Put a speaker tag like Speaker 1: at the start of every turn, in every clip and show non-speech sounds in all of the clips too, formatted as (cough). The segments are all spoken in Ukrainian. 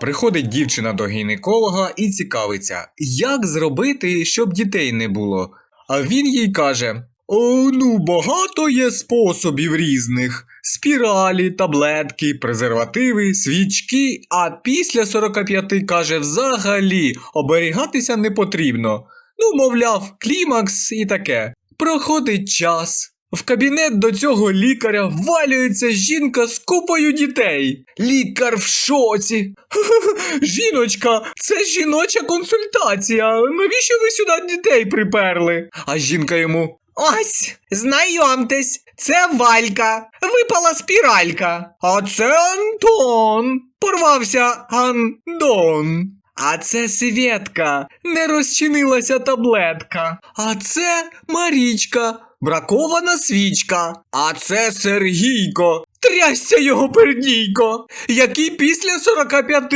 Speaker 1: Приходить дівчина до гінеколога і цікавиться, як зробити, щоб дітей не було. А він їй каже: О, ну, багато є способів різних: спіралі, таблетки, презервативи, свічки. А після 45 каже, взагалі оберігатися не потрібно. Ну, мовляв, клімакс і таке. Проходить час. В кабінет до цього лікаря ввалюється жінка з купою дітей. Лікар в шоці. (laughs) Жіночка, це жіноча консультація. Навіщо ви сюди дітей приперли? А жінка йому. Ось, знайомтесь, це Валька, випала спіралька. А це Антон. Порвався Андон. А це Свєтка, не розчинилася таблетка. А це Марічка, бракована свічка. А це Сергійко. Трясся його пердійко, який після 45.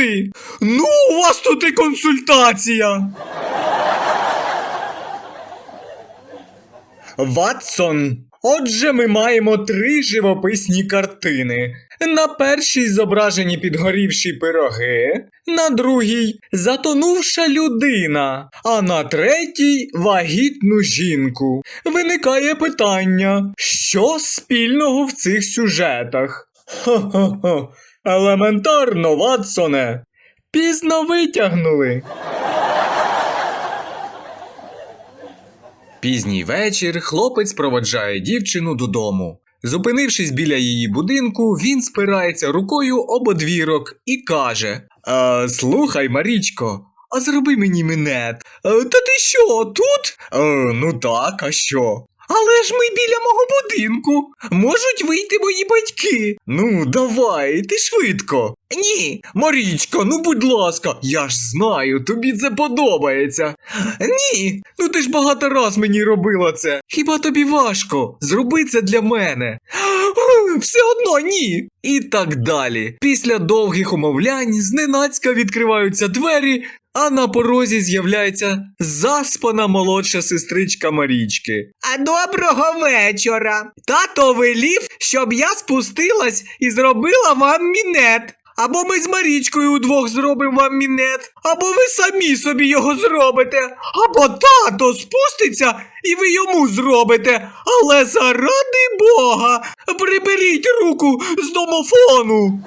Speaker 1: Ну, у вас тут і консультація. Ватсон. Отже, ми маємо три живописні картини. На першій зображені підгорівші пироги, на другій затонувша людина, а на третій вагітну жінку. Виникає питання, що спільного в цих сюжетах? Хо-хо-хо, елементарно, Ватсоне. Пізно витягнули. Пізній вечір хлопець проводжає дівчину додому. Зупинившись біля її будинку, він спирається рукою об одвірок і каже: «Е, Слухай, Марічко, а зроби мені минет. «Е, Та ти що, тут? «Е, ну так, а що? Але ж ми біля мого будинку. Можуть вийти мої батьки. Ну, давай, ти швидко. Ні, Марічка, ну будь ласка, я ж знаю, тобі це подобається. Ні, ну ти ж багато раз мені робила це. Хіба тобі важко? Зроби це для мене. Все одно ні. І так далі. Після довгих умовлянь зненацька відкриваються двері, а на порозі з'являється заспана молодша сестричка Марічки. А доброго вечора. Тато велів, щоб я спустилась і зробила вам мінет. Або ми з Марічкою удвох зробимо вам мінет, або ви самі собі його зробите, або тато спуститься і ви йому зробите. Але заради Бога, приберіть руку з домофону.